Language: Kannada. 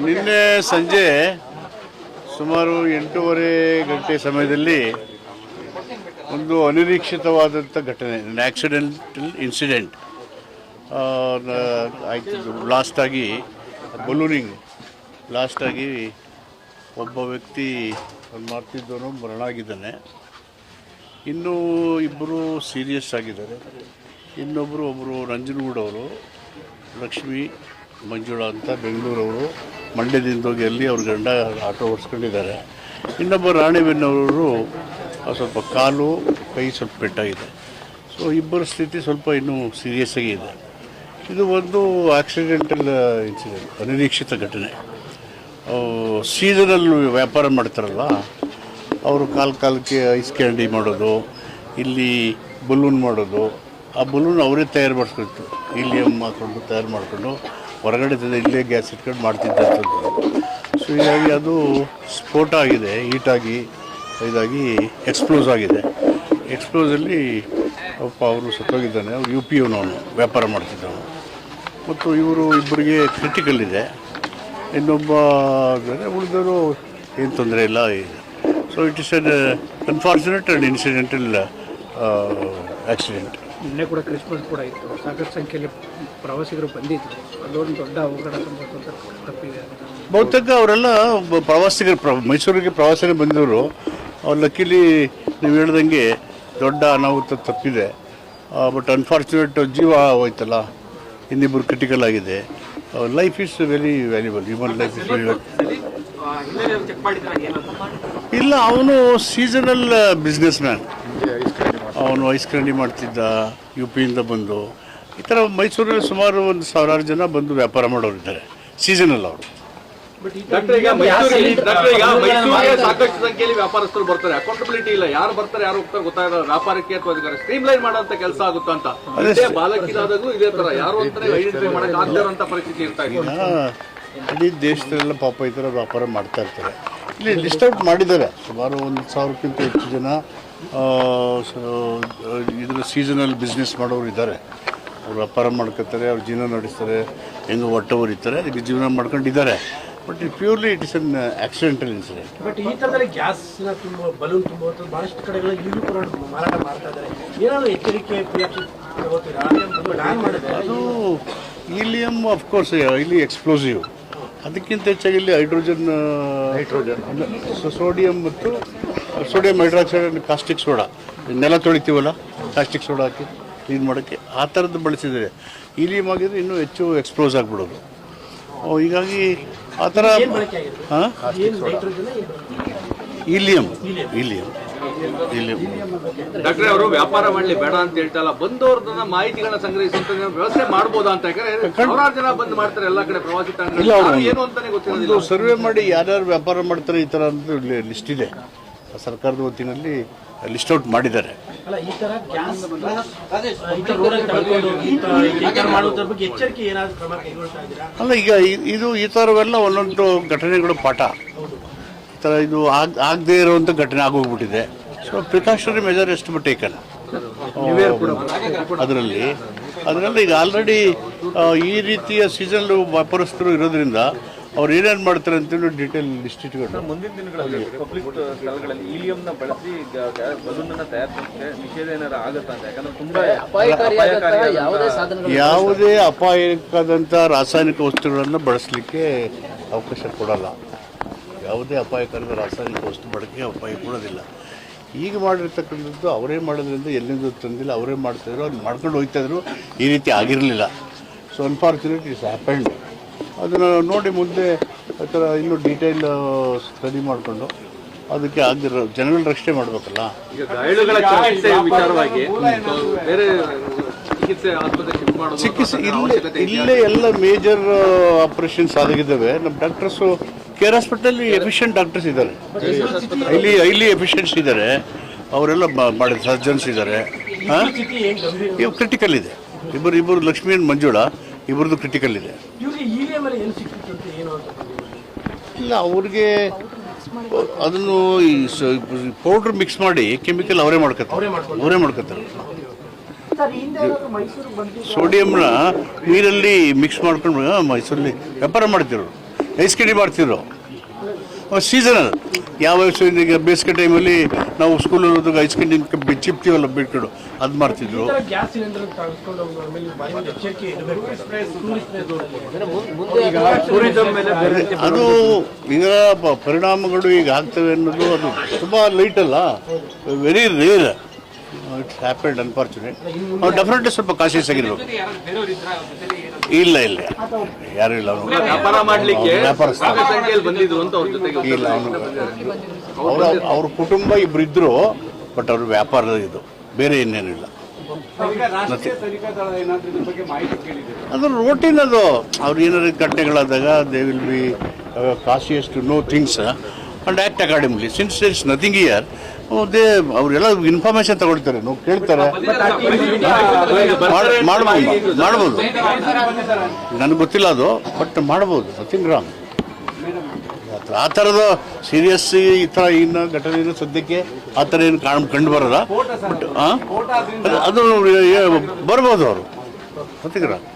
ನಿನ್ನೆ ಸಂಜೆ ಸುಮಾರು ಎಂಟೂವರೆ ಗಂಟೆ ಸಮಯದಲ್ಲಿ ಒಂದು ಅನಿರೀಕ್ಷಿತವಾದಂಥ ಘಟನೆ ಆಕ್ಸಿಡೆಂಟಲ್ ಇನ್ಸಿಡೆಂಟ್ ಆಯ್ತು ಲಾಸ್ಟಾಗಿ ಬಲೂನಿಂಗ್ ಲಾಸ್ಟಾಗಿ ಒಬ್ಬ ವ್ಯಕ್ತಿ ಒಂದು ಮಾಡ್ತಿದ್ದವನು ಮರಣ ಆಗಿದ್ದಾನೆ ಇನ್ನೂ ಇಬ್ಬರು ಸೀರಿಯಸ್ ಆಗಿದ್ದಾರೆ. ಇನ್ನೊಬ್ಬರು ಒಬ್ಬರು ನಂಜನಗೂಡವರು ಲಕ್ಷ್ಮಿ ಮಂಜುಳಾ ಅಂತ ಬೆಂಗಳೂರವರು ಮಂಡ್ಯದಿಂದ ಹೋಗಿ ಅಲ್ಲಿ ಅವ್ರ ಗಂಡ ಆಟೋ ಓಡಿಸ್ಕೊಂಡಿದ್ದಾರೆ. ಇನ್ನೊಬ್ಬ ರಾಣಿಬೆನ್ನವರು ಸ್ವಲ್ಪ ಕಾಲು, ಕೈ ಸ್ವಲ್ಪ ಪೆಟ್ಟಾಗಿದೆ. ಸೊ ಇಬ್ಬರ ಸ್ಥಿತಿ ಸ್ವಲ್ಪ ಇನ್ನೂ ಸೀರಿಯಸ್ ಆಗಿ ಇದೆ. ಇದು ಒಂದು ಆಕ್ಸಿಡೆಂಟಲ್ ಇನ್ಸಿಡೆಂಟ್ ಅನಿರೀಕ್ಷಿತ ಘಟನೆ. ಸೀಸನಲ್ ವ್ಯಾಪಾರ ಮಾಡ್ತಾರಲ್ಲ ಅವರು ಕಾಲು ಕಾಲಕ್ಕೆ ಐಸ್ ಕ್ಯಾಂಡಿ ಮಾಡೋದು, ಇಲ್ಲಿ ಬಲೂನ್ ಮಾಡೋದು, ಆ ಬಲೂನ್ ಅವರೇ ತಯಾರು ಮಾಡಿಸ್ಕೊಳ್ತು ಇಲ್ಲಿ ಮಾಡ್ಕೊಂಡು ತಯಾರು ಮಾಡಿಕೊಂಡು ಹೊರಗಡೆ ಇಲ್ಲೇ ಗ್ಯಾಸ್ ಇಟ್ಕೊಂಡು ಮಾಡ್ತಿದ್ದಂಥದ್ದು ಸೊ ಹೀಗಾಗಿ ಅದು ಸ್ಫೋಟ ಆಗಿದೆ ಹೀಟಾಗಿ ಇದಾಗಿ ಎಕ್ಸ್ಪ್ಲೋಸ್ ಆಗಿದೆ. ಎಕ್ಸ್ಪ್ಲೋಸಲ್ಲಿ ಅಪ್ಪ ಅವರು ಸತ್ತೋಗಿದ್ದಾನೆ, ಅವ್ರು ಯು ಪಿ ಅವನು ವ್ಯಾಪಾರ ಮಾಡ್ತಿದ್ದವನು. ಮತ್ತು ಇವರು ಇಬ್ಬರಿಗೆ ಕ್ರಿಟಿಕಲ್ ಇದೆ. ಇನ್ನೊಬ್ಬ ಉಳಿದವರು ಏನು ತೊಂದರೆ ಇಲ್ಲ so it is an unfortunate and incidental accident ನಿನ್ನೆ ಕೂಡ ಕ್ರಿಸ್ಮಸ್ ಕೂಡ ಇತ್ತು. ಸಾಕಷ್ಟು ಸಂಖ್ಯೆಯಲ್ಲಿ ಪ್ರವಾಸಿಗರು ಬಂದಿದ್ರು. ಅದೊಂದು ದೊಡ್ಡ ಅವಘಡ ಸಂಭವಿಸುವಂತ ತಪ್ಪಿದೆ. ಬಹುತೇಕ ಅವರೆಲ್ಲ ಬ- ಪ್ರವಾಸಿಗರು ಪ್ರ ಮೈಸೂರಿಗೆ ಪ್ರವಾಸಿಗರು ಬಂದವರು ಅವ್ರು ಲಕ್ಕಿಲಿ ನೀವು ಹೇಳ್ದಂಗೆ ದೊಡ್ಡ ಅನಾಹುತ ತಪ್ಪಿದೆ. ಬಟ್ ಅನ್ಫಾರ್ಚುನೇಟ್ ಜೀವ ಹೋಯ್ತಲ್ಲ. ಇನ್ನಿಬ್ಬರು ಕ್ರಿಟಿಕಲ್ ಆಗಿದೆ. Life is very valuable human life is very ಇಲ್ಲ ಅವನು ಸೀಸನಲ್ ಬಿಸ್ನೆಸ್ ಮ್ಯಾನ್ ಅವನು ಐಸ್ ಕ್ರಂಡಿ ಮಾಡ್ತಿದ್ದ ಯು ಪಿಯಿಂದ ಬಂದು. ಈ ಥರ ಮೈಸೂರಿನಲ್ಲಿ ಸುಮಾರು ಒಂದು ಸಾವಿರಾರು ಜನ ಬಂದು ವ್ಯಾಪಾರ ಮಾಡೋರು ಇದ್ದಾರೆ ಸೀಸನಲ್ ಅವರು. ಡಾಕ್ಟರ್ ಈಗ ಮೈಸೂರಿಗೆ ಡಾಕ್ಟರ್ ಈಗ ಮೈಸೂರಿಗೆ ಸಾಕಷ್ಟು ಸಂಖ್ಯೆಯಲ್ಲಿ ವ್ಯಾಪಾರಸ್ಥರು ಬರ್ತಾರೆ. ಅಕೌಂಟಬಿಲಿಟಿ ಇಲ್ಲ. ಯಾರು ಬರ್ತಾರೆ ಯಾರು ಹೋಗ್ತಾರೆ ಗೊತ್ತಾಗಲ್ಲ. ವ್ಯಾಪಾರಕ್ಕೆ ಅಥವಾ ಸ್ಟ್ರೀಮ್ ಲೈನ್ ಮಾಡುವಂತ ಕೆಲಸ ಆಗುತ್ತಾ ಅಂತ. ಇದೇ ಬಾಲಕಿದಾದಾಗೂ ಇದೇ ತರ. ಯಾರು ಅಂತಾನೆ ಐಡೆಂಟಿಫೈ ಮಾಡಕ್ ಆಗದೇ ಪರಿಸ್ಥಿತಿ ಇರ್ತಾ ಇದೆ. ಇಡೀ ದೇಶದಲ್ಲೆಲ್ಲ ಪಾಪ ಈ ಥರ ವ್ಯಾಪಾರ ಮಾಡ್ತಾ ಇರ್ತಾರೆ. ಇಲ್ಲಿ ಡಿಸ್ಟರ್ಬ್ ಔಟ್ ಮಾಡಿದ್ದಾರೆ. ಸುಮಾರು ಒಂದು ಸಾವಿರಕ್ಕಿಂತ ಹೆಚ್ಚು ಜನ ಇದರ ಸೀಸನಲ್ ಬಿಸ್ನೆಸ್ ಮಾಡೋರು ಇದ್ದಾರೆ. ಅವ್ರು ವ್ಯಾಪಾರ ಮಾಡ್ಕೋತಾರೆ ಅವ್ರು ಜೀವನ ನಡೆಸ್ತಾರೆ ಹೆಂಗೆ ಹೊಟ್ಟೆ ಇರ್ತಾರೆ ಅದಕ್ಕೆ ಜೀವನ ಮಾಡ್ಕೊಂಡಿದ್ದಾರೆ. But it purely it is an accidental incident but ಈ ಥರದಲ್ಲಿ ಗ್ಯಾಸ್ನ ತುಂಬ ಬಲೂನ್ ತುಂಬುವಂಥದ್ದು ಬಹಳಷ್ಟು ಕಡೆಗಳಲ್ಲಿ ಈಗಲೂ ಕೂಡ ಮಾರಾಟ ಮಾಡ್ತಾ ಇದ್ದಾರೆ. ಏನಾದ್ರು ಎಚ್ಚರಿಕೆ ಅದು ಈಲಿಯಮ್ ಅಫ್ಕೋರ್ಸ್ ಇಲ್ಲಿ ಎಕ್ಸ್ಪ್ಲೋಸಿವ್ ಅದಕ್ಕಿಂತ ಹೆಚ್ಚಾಗಿ ಇಲ್ಲಿ ಹೈಡ್ರೋಜನ್ ಹೈಡ್ರೋಜನ್ ಸೋಡಿಯಂ ಮತ್ತು ಸೋಡಿಯಂ ಹೈಡ್ರಾಕ್ಸೈಡ್ ಕಾಸ್ಟಿಕ್ ಸೋಡಾ ನೆಲ ತೊಳಿತೀವಲ್ಲ ಕಾಸ್ಟಿಕ್ ಸೋಡಾ ಹಾಕಿ ಕ್ಲೀನ್ ಮಾಡೋಕ್ಕೆ ಆ ಥರದ್ದು ಬಳಸಿದರೆ ಈಲಿಯಮ್ ಆಗಿದ್ರೆ ಇನ್ನೂ ಹೆಚ್ಚು ಎಕ್ಸ್ಪ್ಲೋಸ್ ಆಗಿಬಿಡೋದು. ಹೀಗಾಗಿ ಆ ಥರ ಹಾಂ? ಇಲಿಯಮ್ ನೈಟ್ರೋಜನ್ ಈಲಿಯಂ ಡಾಕ್ಟರ್ ಅವರು ವ್ಯಾಪಾರ ಮಾಡಲಿ ಬೇಡ ಅಂತ ಹೇಳ್ತಲ್ಲ. ಬಂದವ್ರದನ್ನ ಮಾಹಿತಿಗಳನ್ನ ಸಂಗ್ರಹಿಸುವಂತ ವ್ಯವಸ್ಥೆ ಮಾಡ್ಬೋದಾ ಅಂತ ಯಾಕಂದ್ರೆ ಸಾವಿರಾರು ಜನ ಬಂದ್ ಮಾಡ್ತಾರೆ ಎಲ್ಲಾ ಕಡೆ ಪ್ರವಾಸಿ ಇಲ್ಲ, ಯಾರು ಏನು ಅಂತಾನೆ ಗೊತ್ತಿರೋದಿಲ್ಲ. ಒಂದು ಸರ್ವೆ ಮಾಡಿ ಯಾರ್ಯಾರು ವ್ಯಾಪಾರ ಮಾಡ್ತಾರೆ ಈ ತರ ಅಂತ ಲಿಸ್ಟ್ ಇದೆ. ಸರ್ಕಾರದ ವತಿನಲ್ಲಿ ಲಿಸ್ಟ್ ಔಟ್ ಮಾಡಿದ್ದಾರೆ. ಅಲ್ಲ ಈಗ ಇದು ಈ ಥರವೆಲ್ಲ ಒಂದೊಂದು ಘಟನೆಗಳು ಪಾಠ. ಈ ಥರ ಇದು ಆಗ್ ಆಗದೇ ಇರುವಂಥ ಘಟನೆ ಆಗೋಗ್ಬಿಟ್ಟಿದೆ. ಸೊ ಪ್ರಿಕಾಷನರಿ ಮೆಜರ್ ಎಷ್ಟು ಟೇಕನ್ ಅದರಲ್ಲಿ. ಅದರಲ್ಲಿ ಈಗ ಆಲ್ರೆಡಿ ಈ ರೀತಿಯ ಸೀಸನ್ ವ್ಯಾಪಾರಸ್ಥರು ಇರೋದ್ರಿಂದ ಅವ್ರು ಏನೇನು ಮಾಡ್ತಾರೆ ಅಂತೇಳಿ ಡೀಟೇಲ್ ಲಿಸ್ಟ್ ಇಟ್ಕೊಂಡು. ಮುಂದಿನ ದಿನಗಳಲ್ಲಿ ಪಬ್ಲಿಕ್ ಸ್ಥಳಗಳಲ್ಲಿ ಈಲಿಯಂನ ಬಳಸಿ ನಿಷೇಧ ಏನಾರ ಆಗುತ್ತಾ ಅಂತ? ಯಾಕಂದ್ರೆ ತುಂಬಾ ಅಪಾಯಕಾರಿ ಯಾವುದೇ ಅಪಾಯಕಾದಂಥ ರಾಸಾಯನಿಕ ವಸ್ತುಗಳನ್ನು ಬಳಸಲಿಕ್ಕೆ ಅವಕಾಶ ಕೊಡಲ್ಲ. ಯಾವುದೇ ಅಪಾಯಕಾರದ ರಾಸಾಯನಿಕ ವಸ್ತು ಬಳಕೆ ಅಪಾಯ ಕೊಡೋದಿಲ್ಲ. ಈಗ ಮಾಡಿರ್ತಕ್ಕಂಥದ್ದು ಅವರೇ ಮಾಡೋದ್ರಿಂದ ಎಲ್ಲಿಂದ ತಂದಿಲ್ಲ ಅವರೇ ಮಾಡ್ತಾಯಿದ್ರು ಅವ್ರು ಮಾಡ್ಕೊಂಡು ಹೋಗ್ತಾಯಿದ್ರು ಈ ರೀತಿ ಆಗಿರಲಿಲ್ಲ. ಸೊ ಅನ್ಫಾರ್ಚುನೇಟ್ ಇಟ್ಸ್ ಹ್ಯಾಪೆಂಡ್ ಅದನ್ನು ನೋಡಿ ಮುಂದೆ ಆ ಥರ ಇನ್ನೂ ಡೀಟೇಲ್ ಸ್ಟಡಿ ಮಾಡಿಕೊಂಡು ಅದಕ್ಕೆ ಆಗಿರೋ ಜನಗಳ ರಕ್ಷಣೆ ಮಾಡಬೇಕಲ್ಲ. ಈಗ ಗಾಯಾಳುಗಳ ಚಿಕಿತ್ಸೆ ಇಲ್ಲೇ ಇಲ್ಲೇ ಎಲ್ಲ ಮೇಜರ್ ಆಪರೇಷನ್ಸ್ ಆಗಿದ್ದಾವೆ ನಮ್ಮ doctors care hospital efficient doctors ಇದ್ದಾರೆ. ಇಲ್ಲಿ ಇಲ್ಲಿ ಎಫಿಷಿಯಂಟ್ಸ್ ಇದ್ದಾರೆ. ಅವರೆಲ್ಲ ಮಾಡಿದ ಸರ್ಜನ್ಸ್ ಇದ್ದಾರೆ. ಸ್ಥಿತಿ ಏನ್ ಗಂಭೀರ ಇವು ಕ್ರಿಟಿಕಲ್ ಇದೆ. ಇಬ್ಬರು ಇಬ್ಬರು ಲಕ್ಷ್ಮೀ ಅಂಡ್ ಮಂಜುಳ ಇಬ್ಬರದು ಕ್ರಿಟಿಕಲ್ ಇದೆ. ಇವ್ರಿಗೆ ಈಲಿಯ ಏನು ಸಿಕ್ಕಿತ್ತು ಅಂತ ಇಲ್ಲ ಅವ್ರಿಗೆ ಅದನ್ನು ಈ ಪೌಡ್ರ್ ಮಿಕ್ಸ್ ಮಾಡಿ ಕೆಮಿಕಲ್ ಅವರೇ ಮಾಡ್ಕೊತಾರೆ ಅವರೇ ಮಾಡ್ಕೊತಾರೆ ಸೋಡಿಯಂನ ನೀರಲ್ಲಿ ಮಿಕ್ಸ್ ಮಾಡ್ಕೊಂಡು ಮೈಸೂರಲ್ಲಿ ವ್ಯಾಪಾರ ಮಾಡ್ತಿದ್ರು. ಐಸ್ ಕಡಿ ಮಾಡ್ತಿದ್ರು. ಸೀಸನಲ್ ಯಾವ ಈಗ ಬೇಸಿಗೆ ಟೈಮಲ್ಲಿ ನಾವು ಸ್ಕೂಲಲ್ಲಿ ಹೋದಾಗ ಐಸ್ ಕಡಿ ಬಿಚ್ಚಿಪ್ತೀವಲ್ಲ ಬಿಟ್ಕೊಡು ಅದು ಮಾಡ್ತಿದ್ರು. ಅದು ಇದರ ಪರಿಣಾಮಗಳು ಈಗ ಆಗ್ತವೆ ಅನ್ನೋದು ಅದು ತುಂಬ ಲೈಟ್ ಅಲ್ಲ. Very rare it's happened unfortunate ಅವ್ರು ಡೆಫಿನೆಟ್ಲಿ ಸ್ವಲ್ಪ ಕಾಶಿಯಸ್ ಆಗಿರ್ಬೇಕು. ಇಲ್ಲ ಇಲ್ಲ. ಯಾರು ಇಲ್ಲ. ಅವನು ವ್ಯಾಪಾರ ಮಾಡ್ಲಿಕ್ಕೆ ಅವ್ರು ವ್ಯಾಪಾರಸ್ಥ. ಸಾಕು ಸಂಖ್ಯೆಯಲ್ಲಿ ಬಂದಿದ್ರು ಅಂತ ಅವ್ರ ಜೊತೆಗೆ ಇಲ್ಲ ಅವನು ಅವ್ರ ಅವ್ರ ಕುಟುಂಬ ಇಬ್ರು ಇದ್ರು ಬಟ್ ಅವ್ರ ವ್ಯಾಪಾರ ಇದು. ಬೇರೆ ಇನ್ನೇನಿಲ್ಲ ಅದು ರೋಟೀನ್ ಅದು. ಅವ್ರು ಏನಾದ್ರು ಘಟನೆಗಳಾದಾಗ they will be cautious to know things and act academically since it's nothing year they ಅವರೆಲ್ಲ ಇನ್ಫಾರ್ಮೇಶನ್ ತಗೊಳ್ತಾರೆ ಕೇಳ್ತಾರೆ. ಮಾಡಬಹುದು ಮಾಡ್ಬೋದು ನನಗೆ ಗೊತ್ತಿಲ್ಲ ಅದು ಬಟ್ ಮಾಡ್ಬೋದು ನಥಿಂಗ್ ರಾಂಗ್ ಆ ಥರದ ಸೀರಿಯಸ್ ಈ ಥರ ಇನ್ನು ಘಟನೆ ಏನು ಸದ್ಯಕ್ಕೆ ಆ ಥರ ಏನು ಕಾಣ್ ಕಂಡು ಬರಲ್ಲ. ಬಟ್ ಅದು ಬರ್ಬೋದು ಅವರು. Nothing wrong